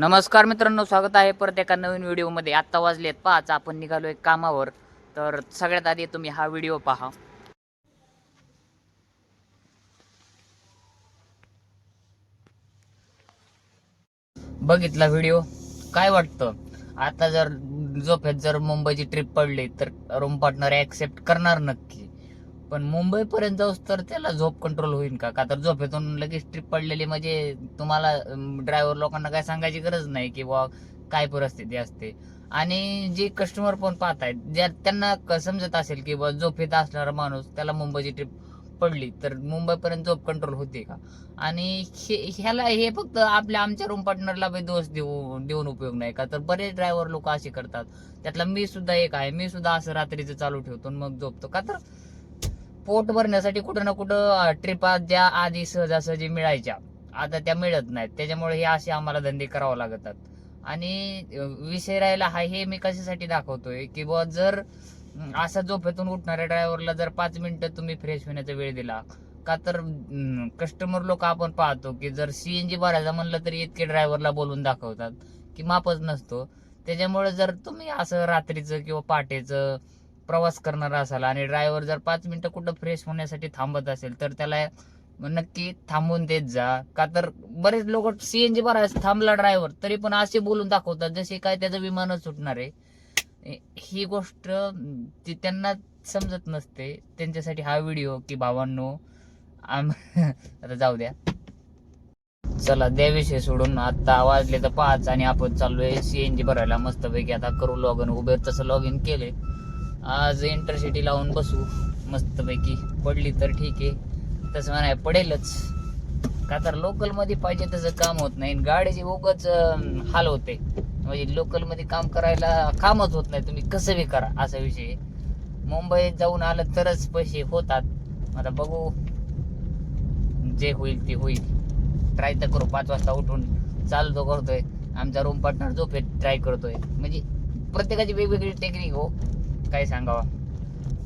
नमस्कार मित्रांनो स्वागत आहे परत एका नवीन व्हिडिओमध्ये. आत्ता वाजलेत पाच आपण निघालो एक कामावर. तर सगळ्यात आधी तुम्ही हा व्हिडिओ पहा. बघितला व्हिडिओ? काय वाटतं? आता जर झोपेत जर मुंबईची ट्रिप पडली तर रूम पार्टनर ऍक्सेप्ट करणार नक्की? पण मुंबईपर्यंत जाऊस तर त्याला झोप कंट्रोल होईल का? का तर झोपेतून लगेच ट्रिप पडलेली म्हणजे तुम्हाला ड्रायव्हर लोकांना काय सांगायची गरज नाही की बा काय परिस्थिती असते. आणि जे कस्टमर पण पाहत आहेत ज्या त्यांना समजत असेल की बा झोपेत असणारा माणूस त्याला मुंबईची ट्रिप पडली तर मुंबईपर्यंत झोप कंट्रोल होते का? आणि हे- ह्याला हे फक्त आपल्या आमच्या रूम पार्टनरला दोष देऊ देऊन उपयोग नाही का? तर बरेच ड्रायव्हर लोक असे करतात. त्यातला मी सुद्धा एक आहे. मी सुद्धा असं रात्रीचं चालू ठेवतो आणि मग झोपतो. का तर पोट भरण्यासाठी कुठं ना कुठं ट्रिपा ज्या आधी सहजासहजी मिळायच्या. आता त्या मिळत नाहीत. त्याच्यामुळे हे असे आम्हाला धंदे करावे लागतात. आणि विषय राहिला हा हे मी कशासाठी दाखवतोय की बुवा जर असा झोपेतून उठणाऱ्या ड्रायव्हरला जर पाच मिनिटं तुम्ही फ्रेश होण्याचा वेळ दिला का तर कस्टमर लोक आपण पाहतो की जर सीएनजी भरायचं म्हणलं तरी इतके ड्रायव्हरला बोलून दाखवतात की मापच नसतो. त्याच्यामुळे जर तुम्ही असं रात्रीचं किंवा पहाटेचं प्रवास करणार असाल आणि ड्रायव्हर जर पाच मिनटं कुठं फ्रेश होण्यासाठी थांबत असेल तर त्याला नक्की थांबून देत जा. का तर बरेच लोक सीएनजी भरायला थांबला ड्रायव्हर तरी पण असे बोलून दाखवतात जसे काय त्याचं विमानच सुटणार आहे. ही गोष्ट ती त्यांना समजत नसते. त्यांच्यासाठी हा व्हिडिओ की भावांनो आम आता जाऊ द्या. चला द्याविषयी सोडून आता वाजले तर पाच आणि आपण चाललोय सीएनजी भरायला. मस्तपैकी आता करू लॉग इन उबेर तसं लॉग इन केले आज इंटरसिटी लावून बसू. मस्तपैकी. पडली तर ठीक. आहे तसं म्हणाय पडेलच. का तर लोकलमध्ये पाहिजे तसं काम होत नाही. आणि गाडीची उगच हाल होते. म्हणजे लोकलमध्ये काम करायला कामच होत नाही. तुम्ही कसं बी करा असा विषय. मुंबईत जाऊन आलं तरच पैसे होतात. आता बघू. जे होईल ते होईल. ट्राय तर करू. पाच वाजता उठून चालतो करतोय. आमचा रूम पार्टनर झोपेत ट्राय करतोय. म्हणजे प्रत्येकाची वेगवेगळी टेक्निक हो. काय सांगावा?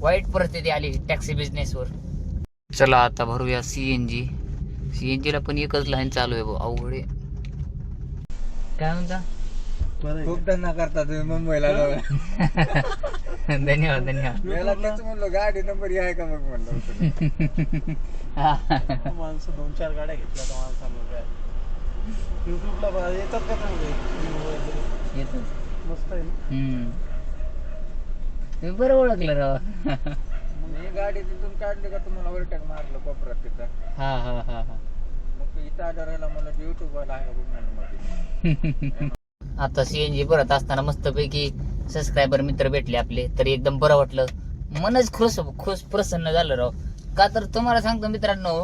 वाईट परिस्थिती आली टॅक्सी बिझनेसवर चला आता भरूया सीएनजी सीएनजी ला पण एकच लाईन चालू आहे भाऊ अवघड आहे. काय म्हणता? खूप धंदा करता तुम्ही मुंबईला धन्यवाद धन्यवाद. मला तेच म्हणलो गाडी नंबर आहे का मग म्हणलं. हा. माणसं दोन चार गाड्या घेतल्या तर माणसानं काय. युट्यूबला बघा, येतात का चांगले मस्त आहे तुम्ही बरं ओळखलं राव. मी गाडी तिथून काढली का तुम्हाला ओव्हरटेक मारलं कोपऱ्यात तिथं? हा हा हा हा. मग इथं आढळायला मला युट्यूब वाला आहे मध्ये. आता सीएनजी भरत असताना मस्तपैकी सबस्क्रायबर मित्र भेटले आपले तरी एकदम बरं वाटलं. मनच खुश खुश प्रसन्न झालं राव. का तर तुम्हाला सांगतो मित्रांनो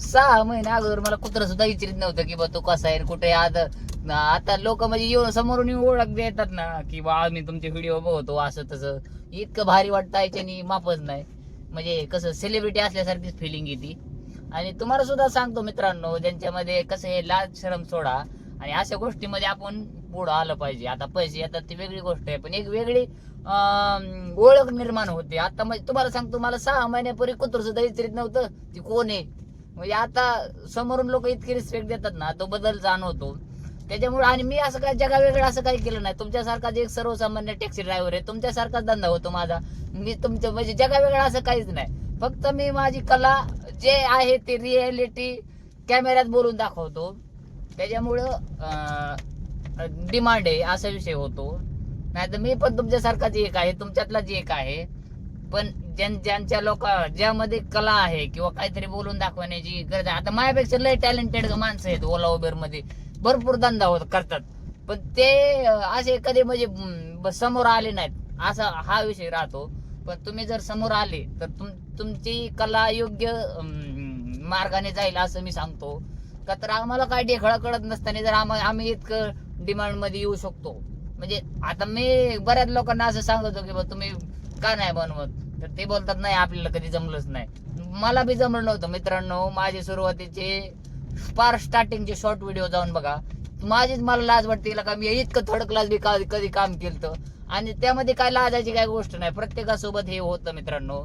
सहा महिने अगोदर मला कुत्र सुद्धा विचारित नव्हतं की बा तो कसा आहे कुठे आता आता लोक म्हणजे येऊन समोरून येऊन ओळख देतात ना की बा आम्ही तुमचे व्हिडिओ बघतो असं तसं. इतकं भारी वाटतं याच्यानी मापच नाही. म्हणजे कसं सेलिब्रिटी असल्यासारखीच फिलिंग येते. आणि तुम्हाला सुद्धा सांगतो मित्रांनो ज्यांच्यामध्ये कसं हे लाज शरम सोडा. आणि अशा गोष्टीमध्ये आपण पुढं आलं पाहिजे. आता पैसे येतात ती वेगळी गोष्ट आहे. पण एक वेगळी ओळख निर्माण होते. आता म्हणजे तुम्हाला सांगतो मला सहा महिन्यापूर्वी कुत्र सुद्धा विचारित नव्हतं ती कोण आहे? म्हणजे आता समोरून लोक इतके रिस्पेक्ट देतात ना तो बदल जाणवतो. त्याच्यामुळे आणि मी असं काय जगा वेगळं असं काही केलं नाही. तुमच्यासारखा जे एक सर्वसामान्य टॅक्सी ड्रायव्हर आहे तुमच्यासारखाच धंदा होतो माझा. मी तुमचं म्हणजे जगा वेगळा असं काहीच नाही. फक्त मी माझी कला जे आहे ते रिॲलिटी कॅमेऱ्यात बोलून दाखवतो. त्याच्यामुळं डिमांड आहे असा विषय होतो. नाही तर मी पण तुमच्यासारखाच एक आहे तुमच्यातलाच एक आहे. पण ज्यांच्या लोक ज्यामध्ये कला आहे किंवा काहीतरी बोलून दाखवण्याची गरज आहे. आता माझ्यापेक्षा लय टॅलेंटेड माणसं आहेत ओला उबेरमध्ये भरपूर धंदा होत करतात. पण ते असे कधी म्हणजे समोर आले नाहीत. असा हा विषय राहतो. पण तुम्ही जर समोर आले तर तुम तुमची कला योग्य मार्गाने जाईल असं मी सांगतो. का तर आम्हाला काय डेखळा कळत नसताना जर आम्हा- आम्ही इतकं डिमांडमध्ये येऊ शकतो. म्हणजे आता मी बऱ्याच लोकांना असं सांगतो की बा तुम्ही का नाही बनवत? तर ते बोलतात नाही आपल्याला कधी जमलंच नाही. मला बी जमलं नव्हतं मित्रांनो. माझे सुरुवातीचे फार स्टार्टिंगचे शॉर्ट व्हिडिओ जाऊन बघा. माझीच मला लाज वाटते का मी इतकं थर्ड क्लास बी का- कधी काम केलं आणि त्यामध्ये काय लाजायची काय गोष्ट नाही. प्रत्येकासोबत हे होतं मित्रांनो.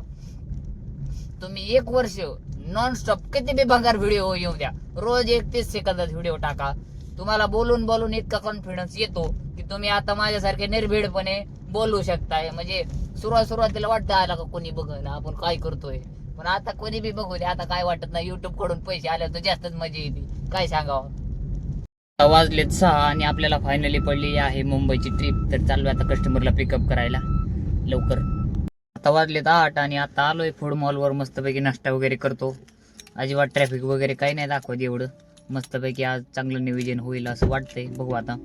तुम्ही एक वर्ष नॉन स्टॉप किती बी भंगार व्हिडिओ येऊ द्या. रोज एक तीस सेकंदात व्हिडिओ टाका. तुम्हाला बोलून बोलून इतका कॉन्फिडन्स येतो की तुम्ही आता माझ्यासारखे निर्भीडपणे बोलू शकताय. म्हणजे सुरुवात सुरुवातीला वाटतं आला का कोणी बघायला? आपण काय करतोय? पण आता कोणी बी बघू दे आता काय वाटत नाही. युट्यूबकडून पैसे आले तर जास्तच मजा येते. काय सांगावं? आता वाजलेत सहा आणि आपल्याला फायनली पडली आहे मुंबईची ट्रिप तर चालू आता कस्टमरला पिकअप करायला. लवकर. आता वाजलेत आठ आणि आता आलोय फूड मॉलवर मस्तपैकी नाश्ता वगैरे करतो. अजिबात ट्रॅफिक वगैरे काही नाही दाखवत एवढं. मस्तपैकी आज चांगलं नियोजन होईल असं वाटतंय. बघू आता.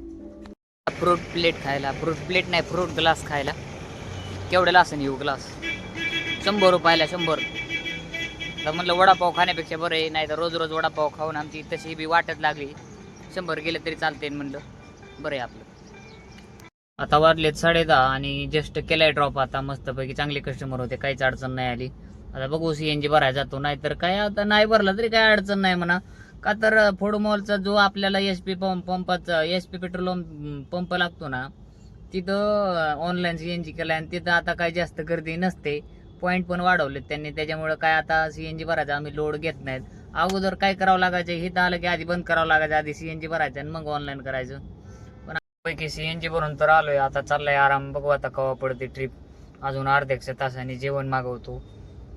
फ्रूट प्लेट खायला. फ्रूट प्लेट नाही फ्रूट ग्लास खायला. केवढ्याला असं येऊ ग्लास. शंभर रुपयाला शंभर. तर म्हणलं वडापाव खाण्यापेक्षा बरं आहे नाही तर रोज रोज वडापाव खाऊन आमची तशी बी वाटत लागली. शंभर गेले तरी चालते म्हणलं. बरं आहे आपलं. आता वाजलेत साडे दहा आणि जस्ट केलाय ड्रॉप आता. मस्तपैकी चांगले कस्टमर होते काहीच अडचण नाही आली. आता बघू सीएनजी भरायला जातो नाही तर काय आता नाही भरला तरी काय अडचण नाही म्हणा. का तर फूड मॉलचा जो आपल्याला एस पी पंप पंपाचा एस पी पेट्रोल पंप लागतो ना तिथं ऑनलाईन सी एन जी केलाय आणि तिथं आता काही जास्त गर्दी नसते. पॉईंट पण वाढवलेत त्यांनी. त्याच्यामुळं काय आता सी एन जी भरायचं आम्ही लोड घेत नाहीत. अगोदर काय करावं लागायचं? हे तर आलं की आधी बंद करावं लागायचं. आधी सी एन जी भरायचं आणि मग ऑनलाईन करायचं. पण पैकी जी भरून तर आलोय. आता चाललाय आराम. बघू आता कवा पडते ट्रिप अजून अर्ध्याक्ष तासाने जेवण मागवतो.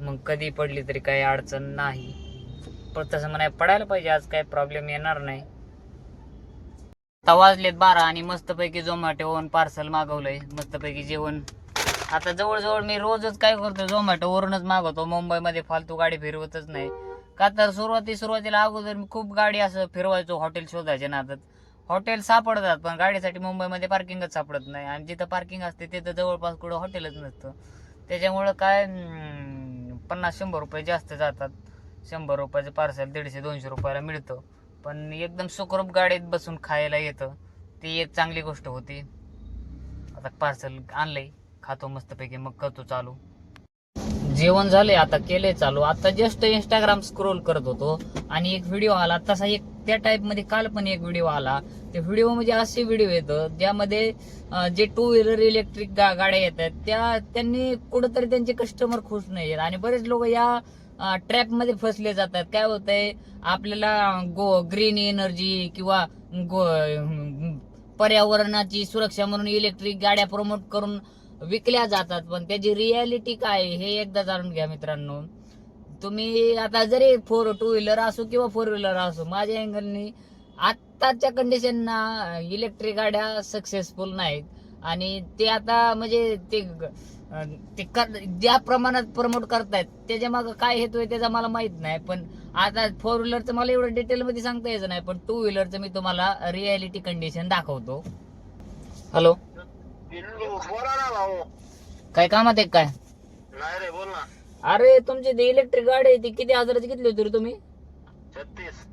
मग कधी पडली तरी काही अडचण नाही. पण तसं म्हणाय पडायला पाहिजे आज काही प्रॉब्लेम येणार नाही. आता वाजलेत बारा आणि मस्तपैकी झोमॅटोवरून पार्सल मागवलंय. मस्तपैकी जेवण. आता जवळजवळ मी रोजच काय करतो झोमॅटोवरूनच मागवतो. मुंबईमध्ये फालतू गाडी फिरवतच नाही. का तर सुरुवाती सुरुवातीला अगोदर मी खूप गाडी असं फिरवायचो हॉटेल शोधायचे नादात. हॉटेल सापडतात पण गाडीसाठी मुंबईमध्ये पार्किंगच सापडत नाही. आणि जिथं पार्किंग असते तिथं जवळपास कुठं हॉटेलच नसतं. त्याच्यामुळं काय पन्नास शंभर रुपये जास्त जातात. शंभर रुपयाचं पार्सल दीडशे दोनशे रुपयाला मिळतं. पण एकदम सुखरूप गाडीत बसून खायला येतं. ती एक चांगली गोष्ट होती. आता पार्सल आणलंय. खातो मस्तपैकी. मग करतो चालू. जेवण झाले आता केले चालू. आता जस्ट इंस्टाग्राम स्क्रोल करत होतो. आणि एक व्हिडिओ आला. तसा एक त्या टाइपमध्ये काल पण एक व्हिडिओ आला. ते व्हिडिओ म्हणजे असे व्हिडिओ येतं. ज्यामध्ये जे टू व्हीलर इलेक्ट्रिक गाड्या येतात त्या त्यांनी कुठंतरी त्यांचे कस्टमर खुश नाही आहेत. आणि बरेच लोक या ट्रॅपमध्ये फसले जातात. काय होतंय? आपल्याला गो ग्रीन एनर्जी किंवा गो पर्यावरणाची सुरक्षा म्हणून इलेक्ट्रिक गाड्या प्रमोट करून विकल्या जातात. पण त्याची रियालिटी काय हे एकदा जाणून घ्या मित्रांनो. तुम्ही आता जरी फोर टू व्हीलर असो किंवा फोर व्हीलर असो माझ्या अँगलनी आत्ताच्या कंडिशनना इलेक्ट्रिक गाड्या सक्सेसफुल नाहीत. आणि ते आता म्हणजे ते ते कर- ज्या प्रमाणात प्रमोट करतायत त्याच्या मागं काय हेतू आहे त्याचा मला माहीत नाही. पण आता फोर व्हीलरचं मला एवढं डिटेल मध्ये सांगता यायचं नाही पण टू व्हीलरचं मी तुम्हाला रियालिटी कंडिशन दाखवतो. हॅलो काय कामात आहे काय? नाही रे बोल ना अरे तुमची ती इलेक्ट्रिक गाडी आहे ती किती हजाराची घेतली होती रे तुम्ही? छत्तीस.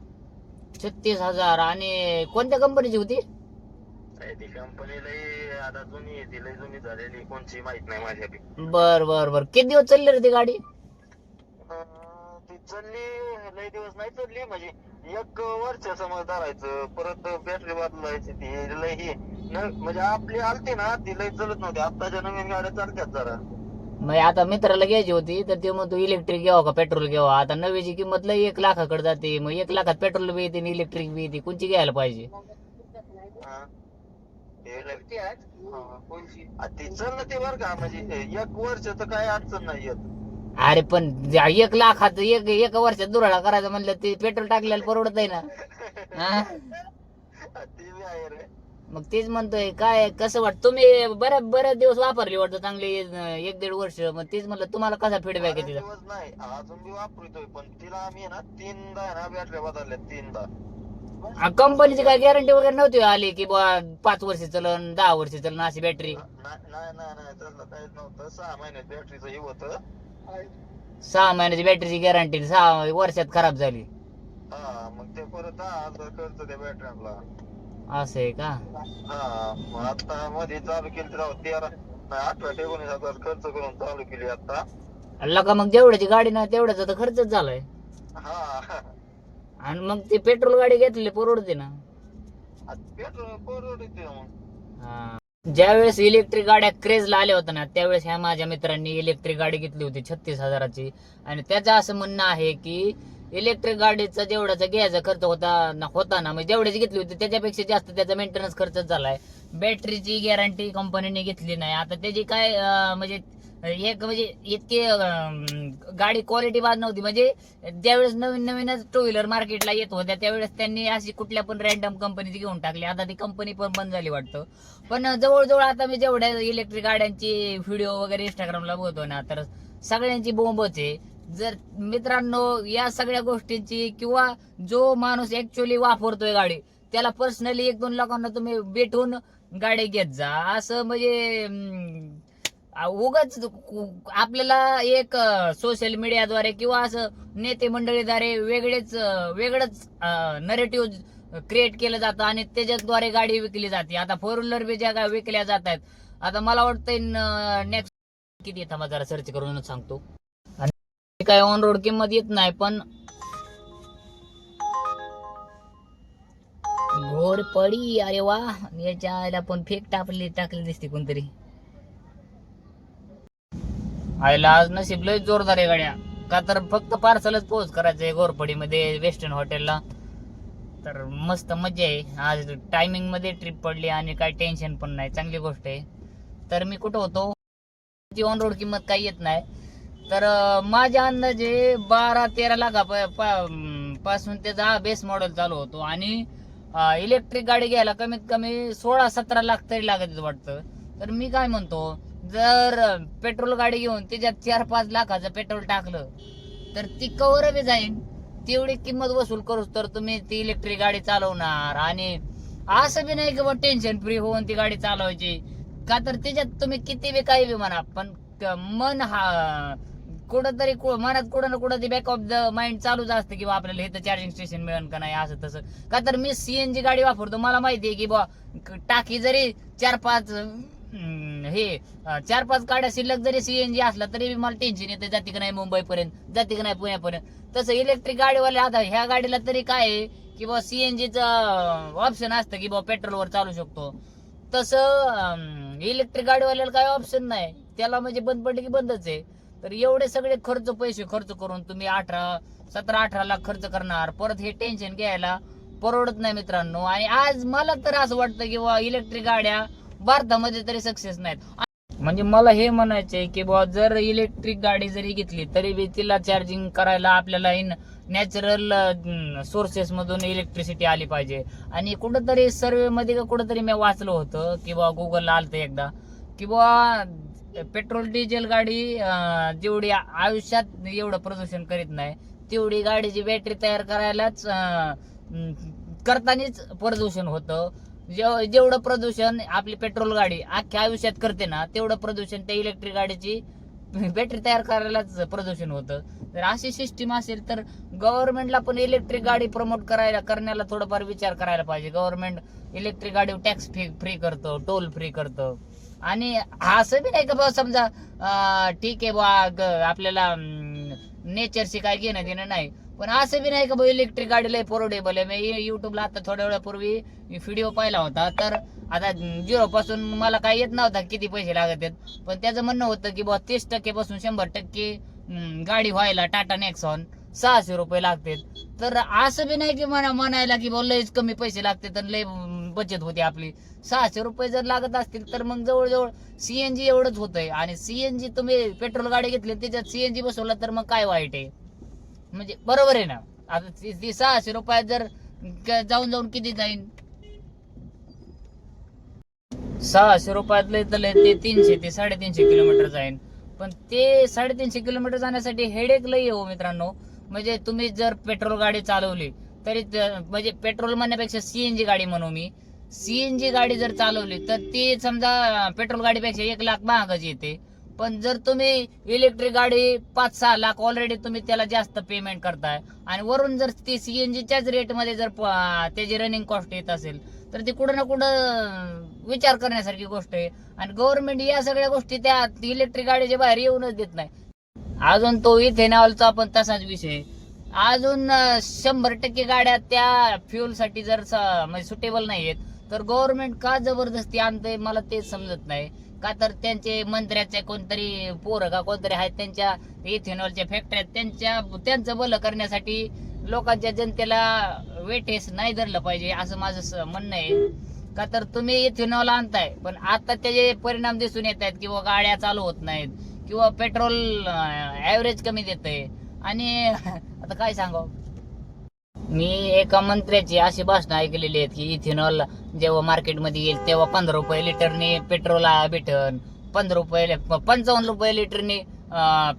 छत्तीस हजार. आणि कोणत्या कंपनीची होती? ती कंपनी लई आता जुनी आहे ती लई जुनी झालेली कोणची माहीत नाही माझ्या बी. बर बर बर. किती दिवस चालली रे ती गाडी? अं, ती चालली लई दिवस नाही चालली. म्हणजे एक वर्ष समज धरायचं परत बॅटरी बदलायची ती लई ही. न- म्हणजे आपली आलती ना ती लई चालत नव्हती. आत्ताच्या नवीन गाड्या चालतात जरा. मग आता मित्राला घ्यायची होती तर ते मग तू इलेक्ट्रिक घ्यावं का पेट्रोल घ्यावं? आता नवीची किंमत लई एक लाखाकडे जाते. मग एक लाखात पेट्रोल बी येते इलेक्ट्रिक बी येते. कोणची घ्यायला पाहिजे? हा. ते लई- हा. ती चाललं ते बरं का म्हणजे एक वर्ष तर काही अडचण नाही येत. अरे पण ज्या एक लाखात एक एका वर्षात दुराळा करायचं म्हणलं ते पेट्रोल टाकलेलं परवडत आहे ना. हा? ती बी आहे रे. मग तेच म्हणतोय काय कसं वाटत तुम्ही बऱ्याच बऱ्याच दिवस वापरली वाटतं चांगली अं, एक दीड वर्ष मग तेच म्हणलं तुम्हाला कसा फीडबॅक आहे बरेच तिचा? दिवस नाही अजून बी वापरतोय पण तिला आम्ही ना तीनदा आहे ना बॅटऱ्या बदलल्या तीनदा. कंपनीची काय गॅरंटी वगैरे नव्हती आली की बा पाच वर्ष चलन दहा वर्ष चलन अशी बॅटरी नाही नाही नाही नाही, तसलं काहीच नव्हतं. सहा महिन्यात बॅटरीचं हे होतं. सहा महिन्याची बॅटरीची गॅरंटी सहा वर्षात खराब झाली. हा मग ते परत दहा हजार खर्च त्या असं आहे का? हा मग आता मध्ये चालू केली राव तेरा नाही अठरा ते एकोणीस हजार खर्च करून चालू केली आता. अल्ला का मग जेवढ्याची गाडी ना तेवढ्याचा तर खर्चच झालाय. हा. आणि मग ती पेट्रोल गाडी घेतली परवडते ना. पेट्रोल परवडते मग. ज्यावेळेस इलेक्ट्रिक गाड्या क्रेजला आल्या होत्या ना त्यावेळेस ह्या माझ्या मित्रांनी इलेक्ट्रिक गाडी घेतली होती छत्तीस हजाराची. आणि त्याचं असं म्हणणं आहे की इलेक्ट्रिक गाडीचा जेवढ्याचा घ्यायचा खर्च होता ना होता ना म्हणजे जेवढ्याची घेतली होती त्याच्यापेक्षा जास्त त्याचा मेंटेनन्स खर्च झालाय. बॅटरीची गॅरंटी कंपनीने घेतली नाही. आता त्याची काय म्हणजे एक म्हणजे इतकी गाडी क्वालिटी बाद नव्हती. म्हणजे ज्यावेळेस नवीन नवीनच टू व्हीलर मार्केटला येत होत्या त्यावेळेस त्यांनी अशी कुठल्या पण रॅन्डम कंपनीची घेऊन टाकली. आता ती कंपनी पण बंद झाली वाटतं. पण जवळजवळ आता मी जेवढ्या इलेक्ट्रिक गाड्यांची व्हिडिओ वगैरे इंस्टाग्रामला बघतो ना तर सगळ्यांची बोंबच आहे. जर मित्रांनो या सगळ्या गोष्टींची किंवा जो माणूस ऍक्च्युअली वापरतोय गाडी त्याला पर्सनली एक दोन लोकांना तुम्ही भेटून गाडी घेत जा. असं म्हणजे उगाच आपल्याला एक सोशल मीडियाद्वारे किंवा असं नेते मंडळीद्वारे वेगळेच वेगळंच नरेटिव्ह क्रिएट केलं जातं आणि त्याच्याद्वारे गाडी विकली जाते. आता फोर व्हीलर बी ज्या विकल्या जात आहेत आता मला वाटतं नेक्स्ट किती येतं मग जरा सर्च करून सांगतो. आणि काय ऑन रोड किंमत येत नाही पण घोर पडी अरे वा याच्या पण फेक टाकली टाकली दिसते कोणतरी. आईला आज नशीब लय जोरदार आहे गाड्या. का तर फक्त पार्सलच पोहोच करायचंय गोरपडीमध्ये वेस्टर्न हॉटेलला तर मस्त मजा आहे. आज टायमिंगमध्ये ट्रिप पडली आणि काय टेन्शन पण नाही. चांगली गोष्ट आहे. तर मी कुठं होतो? ती ऑन रोड किंमत काही येत नाही. तर माझ्या अंदाजे बारा तेरा लाखा प- पासून त्याचा बेस मॉडेल चालू होतो. आणि इलेक्ट्रिक गाडी घ्यायला कमीत कमी सोळा सतरा लाख तरी लागत वाटतं. तर मी काय म्हणतो? जर पेट्रोल गाडी घेऊन त्याच्यात चार पाच लाखाचं पेट्रोल टाकलं तर ती कवर बी जाईन. तेवढी किंमत वसूल करूच तर तुम्ही ती इलेक्ट्रिक गाडी चालवणार. आणि असं बी नाही की टेन्शन फ्री होऊन ती गाडी चालवायची. का तर त्याच्यात तुम्ही किती बी काही बी म्हणा पण मन हा कुठंतरी मनात कुठं ना कुठं बॅक ऑफ द माइंड चालूच असतं की बा आपल्याला इथं चार्जिंग स्टेशन मिळेल का नाही असं तसं. का तर मी सीएनजी गाडी वापरतो. मला माहिती आहे की बा टाकी जरी चार पाच हे चार पाच गाड्या शिल्लक जरी सीएनजी असला तरी मला टेन्शन येते जाते का नाही मुंबईपर्यंत? जाते का नाही पुण्यापर्यंत? तसं इलेक्ट्रिक गाडीवाले आता ह्या गाडीला तरी काय आहे की सीएनजी सीएनजीचं ऑप्शन असतं की बाबा पेट्रोलवर चालू शकतो. तसं इलेक्ट्रिक गाडीवाल्याला काय ऑप्शन नाही. त्याला म्हणजे बंद पडले की बंदच आहे. तर एवढे सगळे खर्च पैसे खर्च करून तुम्ही अठरा सतरा अठरा लाख खर्च करणार. परत हे टेन्शन घ्यायला परवडत नाही मित्रांनो. आणि आज मला तर असं वाटतं की बा इलेक्ट्रिक गाड्या भारतामध्ये तरी सक्सेस नाहीत. म्हणजे मला हे म्हणायचंय की बुवा जर इलेक्ट्रिक गाडी जरी घेतली तरी बी तिला चार्जिंग करायला आपल्याला इन नॅचरल सोर्सेस मधून इलेक्ट्रिसिटी आली पाहिजे. आणि कुठंतरी सर्वे मध्ये का कुठंतरी मी वाचलं होतं की बुवा गुगलला आलतं एकदा की बुवा पेट्रोल डिझेल गाडी जेवढी आयुष्यात एवढं प्रदूषण करीत नाही तेवढी गाडीची बॅटरी तयार करायलाच करतानीच करतानाच प्रदूषण होतं. जेव- जेवढं प्रदूषण आपली पेट्रोल गाडी अख्ख्या आयुष्यात करते ना तेवढं प्रदूषण त्या इलेक्ट्रिक गाडीची बॅटरी तयार करायलाच प्रदूषण होतं. तर अशी सिस्टीम असेल तर गव्हर्नमेंटला पण इलेक्ट्रिक गाडी प्रमोट करायला करण्याला थोडंफार विचार करायला पाहिजे. गव्हर्नमेंट इलेक्ट्रिक गाडी टॅक्स फ्री फ्री करतं टोल फ्री करतं. आणि असं बी नाही का बा समजा ठीक आहे बा ग- आपल्याला नेचरशी काय घेणं देणं नाही. पण असं बी नाही का बा इलेक्ट्रिक गाडी लय परवडेबल आहे. मी युट्यूबला आता थोड्या वेळापूर्वी व्हिडिओ पाहिला होता. तर आता झिरो पासून मला काय येत नव्हता किती पैसे लागत आहेत. पण त्याचं म्हणणं होतं की बा तीस टक्के पासून शंभर टक्के गाडी व्हायला टाटा नेक्सॉन सहाशे रुपये लागतात. तर असं बी नाही की म्हणा म्हणायला की बा लयच कमी पैसे लागते तर लय बचत होते आपली. सहाशे रुपये जर लागत असतील तर मग जवळजवळ सीएनजी एवढंच होतंय. आणि सीएनजी तुम्ही पेट्रोल गाडी घेतली त्याच्यात सीएनजी बसवला तर मग काय वाईट आहे? म्हणजे बरोबर आहे ना. आता ती ती सहाशे रुपयात जर क- जाऊन जाऊन किती जाईन? सहाशे रुपयात लय तर लय ते तीनशे ते साडेतीनशे किलोमीटर जाईन. पण ते साडेतीनशे किलोमीटर जाण्यासाठी हेडेक लय आहे हो मित्रांनो. म्हणजे तुम्ही जर पेट्रोल गाडी चालवली तरी त- म्हणजे पेट्रोल म्हणण्यापेक्षा सीएनजी गाडी म्हणू मी. सीएनजी गाडी जर चालवली तर ती समजा पेट्रोल गाडीपेक्षा एक लाख महागाची येते. पण जर तुम्ही इलेक्ट्रिक गाडी पाच सहा लाख ऑलरेडी तुम्ही त्याला जास्त पेमेंट करताय. आणि वरून जर ती सीएनजीच्याच रेटमध्ये जर त्याची रनिंग कॉस्ट येत असेल तर ती कुठं ना कुठं विचार करण्यासारखी गोष्ट आहे. आणि गव्हर्नमेंट या सगळ्या गोष्टी त्या इलेक्ट्रिक गाडीच्या बाहेर येऊनच देत नाही. अजून तो इथेनॉलचा पण तसाच विषय. अजून शंभर टक्के गाड्या त्या फ्युलसाठी साठी जर म्हणजे सुटेबल नाहीयेत तर गव्हर्नमेंट का जबरदस्ती आणते मला तेच समजत नाही. का तर त्यांचे मंत्र्याचे कोणतरी पोरं का कोणतरी आहेत त्यांच्या इथेनॉलच्या फॅक्टऱ्या त्यांच्या त्यांचं बल करण्यासाठी लोकांच्या जनतेला वेटेस नाही धरलं पाहिजे असं माझं म्हणणं आहे. का तर तुम्ही इथेनॉल आणताय पण आता त्याचे परिणाम दिसून येत आहेत किंवा गाड्या चालू होत नाहीत किंवा पेट्रोल ऍव्हरेज कमी देत आहे आणि आता काय सांगावं? मी एका मंत्र्याची अशी भाषण ऐकलेली आहेत की इथेनॉल जेव्हा मार्केटमध्ये येईल तेव्हा पंधरा रुपये लिटरने पेट्रोल भेटन. पंधरा रुपये पंचावन्न रुपये लिटरने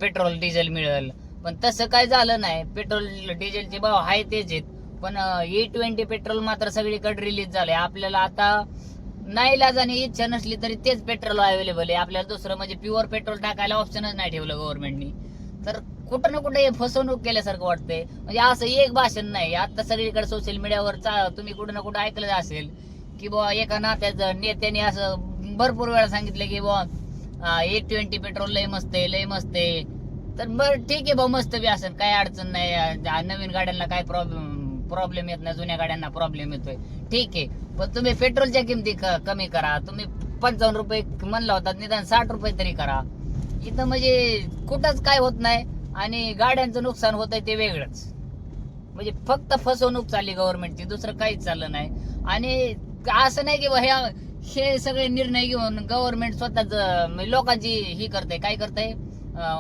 पेट्रोल डिझेल मिळेल. पण तसं काय झालं नाही. पेट्रोल डिझेलचे भाव आहे तेच आहेत. पण ए ट्वेंटी पेट्रोल मात्र सगळीकडे रिलीज झालंय. आपल्याला आता नाही लाजाने इच्छा नसली तरी तेच पेट्रोल अवेलेबल आहे. आपल्याला दुसरं म्हणजे प्युअर पेट्रोल टाकायला ऑप्शनच नाही ठेवलं गव्हर्नमेंटनी तर कुठं ना कुठं हे फसवणूक केल्यासारखं वाटतंय. म्हणजे असं एक भाषण नाही. आता सगळीकडे सोशल मीडियावर तुम्ही कुठं ना कुठं ऐकलं असेल की बुवा एका नात्याचं नेत्याने असं भरपूर वेळा सांगितलं की बुवा ए ट्वेंटी पेट्रोल लय मस्त आहे लय मस्त आहे. तर बरं ठीक आहे भाऊ मस्त बी असेल. काय अडचण नाही. नवीन गाड्यांना काय प्रॉब्लेम प्रॉब्लेम येत नाही. जुन्या गाड्यांना प्रॉब्लेम येतोय. ठीक आहे. पण तुम्ही पेट्रोलच्या किमती कमी करा. तुम्ही पंचावन्न रुपये म्हणला होता निदान साठ रुपये तरी करा. इथं म्हणजे कुठंच काय होत नाही आणि गाड्यांचं नुकसान होत आहे ते वेगळंच. म्हणजे फक्त फसवणूक चालली गव्हर्नमेंटची दुसरं काहीच चाललं नाही. आणि असं नाही की ह्या हे सगळे निर्णय घेऊन गव्हर्नमेंट स्वतःच म्हणजे लोकांची ही करते काय करते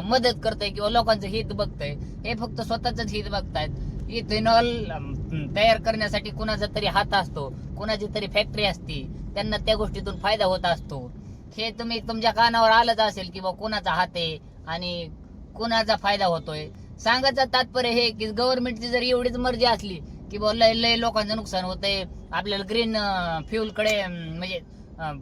मदत करते किंवा लोकांचं हित बघतंय. हे फक्त स्वतःच हित बघतायत. इथेनॉल तयार करण्यासाठी कुणाचा तरी हात असतो कुणाची तरी फॅक्टरी असती त्यांना त्या गोष्टीतून फायदा होत असतो. हे तुम्ही तुमच्या कानावर आलंच असेल की बा कुणाचा हात आहे आणि कुणाचा फायदा होतोय. सांगायचं तात्पर्य हे की गव्हर्नमेंटची जर एवढीच मर्जी असली की बा लय लय लोकांचं नुकसान होतंय आपल्याला ग्रीन फ्युलकडे म्हणजे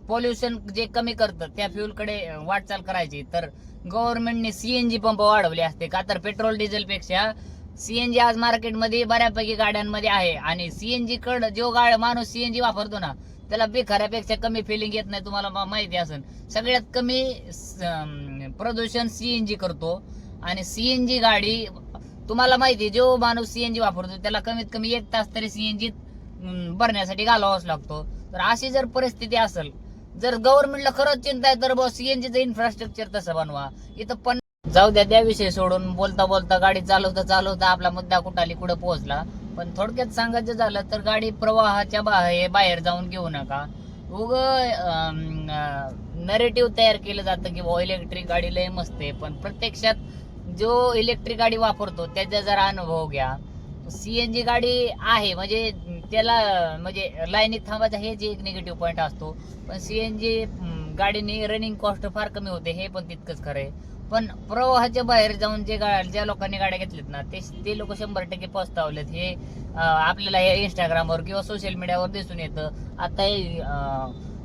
पोल्युशन जे कमी करतं त्या फ्युलकडे वाटचाल करायची. तर गव्हर्नमेंटने सीएनजी पंप वाढवले असते. का तर पेट्रोल डिझेल पेक्षा सीएनजी आज मार्केटमध्ये बऱ्यापैकी गाड्यांमध्ये आहे. आणि सीएनजी कड जो गाड माणूस सीएनजी वापरतो ना त्याला बेखाऱ्यापेक्षा कमी फिलिंग येत नाही तुम्हाला माहिती असेल. सगळ्यात कमी प्रदूषण सीएनजी करतो. आणि सीएनजी गाडी तुम्हाला माहिती जो माणूस सीएनजी वापरतो त्याला कमीत कमी एक तास तरी सीएनजी भरण्यासाठी घालावाच लागतो. तर अशी जर परिस्थिती असेल जर गव्हर्नमेंटला खरंच चिंता आहे तर बस सीएनजीचं इन्फ्रास्ट्रक्चर तसं बनवा. इथं पण जाऊ द्या त्या विषय सोडून बोलता बोलता गाडी चालवता चालवता आपला मुद्दा कुठाली कुठं पोहोचला. पण थोडक्यात सांगायचं झालं तर गाडी प्रवाहाच्या बाहेर बाहेर जाऊन घेऊ नका. उग नरेटिव्ह तयार केलं जातं की इलेक्ट्रिक गाडी लय मस्त आहे पण प्रत्यक्षात जो इलेक्ट्रिक गाडी वापरतो त्याचा जरा अनुभव घ्या. सीएनजी गाडी आहे म्हणजे त्याला म्हणजे लाईनीत थांबायचा हेच एक निगेटिव्ह पॉईंट असतो. पण सीएनजी गाडीने रनिंग कॉस्ट फार कमी होते हे पण तितकंच खरं आहे. पण प्रवाहाच्या बाहेर जाऊन जे गा ज्या लोकांनी गाड्या घेतल्यात ना ते ते लोक शंभर टक्के पस्तावलेत हे आपल्याला हे इंस्टाग्रामवर किंवा सोशल मीडियावर दिसून येतं. आता हे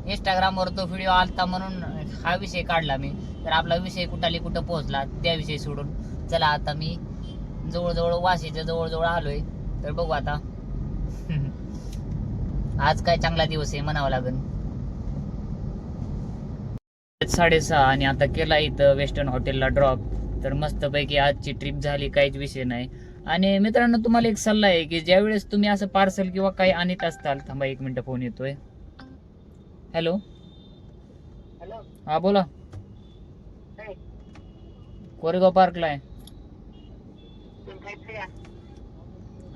इंस्टाग्रामवर तो व्हिडिओ आलता म्हणून हा विषय काढला मी. तर आपला विषय कुठाली कुठं पोहोचला त्याविषयी सोडून. चला आता मी जवळजवळ वाशीच्या जवळजवळ आलोय. तर बघू आता. आज काय चांगला दिवस आहे म्हणावं लागेल. साडेसहा आणि आता केला इथं वेस्टर्न हॉटेलला ड्रॉप तर मस्तपैकी आजची ट्रिप झाली काहीच विषय नाही. आणि मित्रांनो तुम्हाला एक सल्ला आहे की ज्यावेळेस तुम्ही असं पार्सल किंवा काही आणत असताल थांबा एक मिनिट फोन येतोय. हॅलो हॅलो हा बोला. कोरेगाव पार्कला आहे.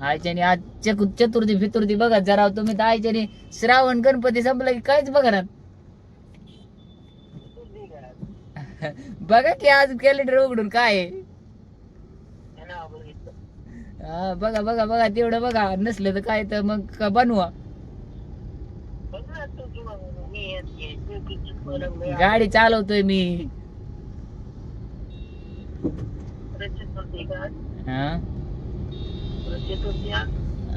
आयच्याने आज चतुर्थी फितुर्थी बघा जरा. तुम्ही तर आयच्याने श्रावण गणपती संपला की काहीच बघा ना बघा की आज कॅलेंडर उघडून काय आहे. हा, बघा बघा बघा तेवढं बघा. नसलं तर काय तर मग का बनवा. गाडी चालवतोय मी. हा.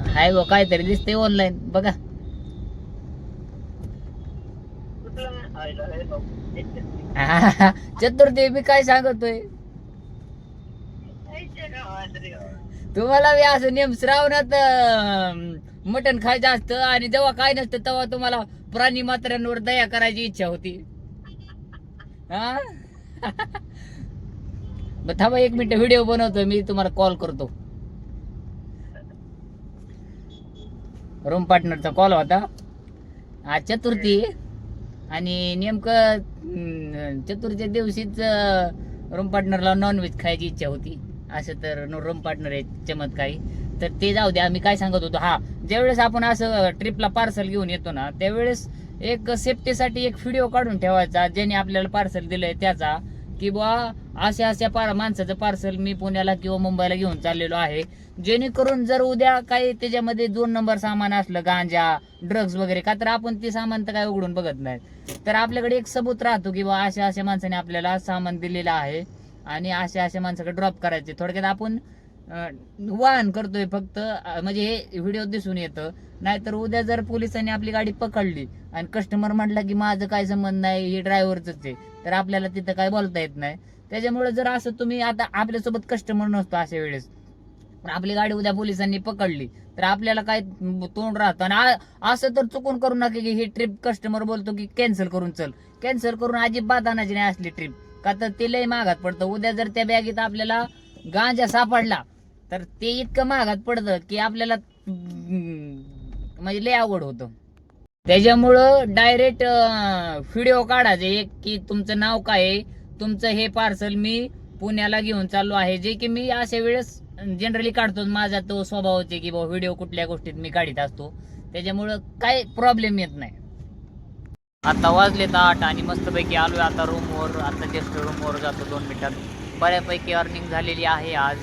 हाय गो काहीतरी दिसतंय ऑनलाईन बघा हा, चतुर्थी मी काय सांगतोय? तुम्हाला बी असं नेम श्रावणात मटण खायचं असतं आणि जेव्हा काय नसतं तेव्हा तुम्हाला प्राणी मात्रांवर दया करायची इच्छा होती. हा थांबा एक मिनिट व्हिडिओ बनवतोय मी तुम्हाला कॉल करतो. रूम पार्टनरचा कॉल होता. आज चतुर्थी. आणि नेमकं चतुर्थी दिवशीच रूम पार्टनरला नॉनव्हेज खायची इच्छा होती. असं तर रूम पार्टनर आहे चमत्कारी. तर ते जाऊ द्या आम्ही काय सांगत होतो हा ज्यावेळेस आपण असं ट्रिपला पार्सल घेऊन येतो ना त्यावेळेस एक सेफ्टीसाठी एक व्हिडिओ काढून ठेवायचा ज्याने आपल्याला पार्सल दिलंय त्याचा की बुवा अशा अशा पार माणसाचं पार्सल मी पुण्याला किंवा मुंबईला घेऊन चाललेलो आहे. जेणेकरून जर उद्या काही त्याच्यामध्ये दोन नंबर सामान असलं गांजा ड्रग्ज वगैरे का तर आपण ते सामान तर काय उघडून बघत नाही तर आपल्याकडे एक सबूत राहतो की बा अशा अशा माणसाने आपल्याला सामान दिलेलं आहे आणि अशा अशा माणसाकडे ड्रॉप करायचे. थोडक्यात आपण वाहन करतोय फक्त म्हणजे हे व्हिडिओ दिसून येतं. नाहीतर उद्या जर पोलिसांनी आपली गाडी पकडली आणि कस्टमर म्हटला की माझं काय संबंध नाही हे ड्रायव्हरच आहे. तर आपल्याला तिथं काय बोलता येत नाही. त्याच्यामुळे जर असं तुम्ही आता आपल्यासोबत कस्टमर नसतो अशा वेळेस पण आपली गाडी उद्या पोलिसांनी पकडली तर आपल्याला काय तोंड राहतं? आणि असं तर चुकून करू नका की ही ट्रिप कस्टमर बोलतो की कॅन्सल करून चल. कॅन्सल करून अजिबात आणायची नाही असली ट्रिप का तर ते लय महागात पडतं. उद्या जर त्या बॅगेत आपल्याला गांजा सापडला तर ते इतकं महागात पडतं की आपल्याला म्हणजे लय आवड होतं. त्याच्यामुळं डायरेक्ट व्हिडिओ काढायचे. एक की तुमचं नाव काय आहे? तुमचं हे पार्सल मी पुण्याला घेऊन चाललो आहे. जे की मी अशा वेळेस जनरली काढतो माझा तो स्वभाव आहे की बाबा व्हिडिओ कुठल्या गोष्टीत मी काढीत असतो. त्याच्यामुळं काय प्रॉब्लेम येत नाही. आता वाजलेत आठ आणि मस्तपैकी आलोय आता रूमवर आता जस्ट रूमवर जातो दोन मिनिटात. बऱ्यापैकी अर्निंग झालेली आहे आज.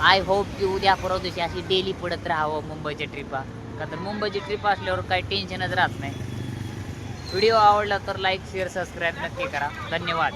आय होप की उद्या परवा दिवशी अशी डेली पडत राहावं मुंबईच्या ट्रिपा का तर मुंबईची ट्रिप असल्यावर काही टेन्शनच राहत नाही. व्हिडिओ आवडला तर लाईक शेअर सबस्क्राईब नक्की करा. धन्यवाद.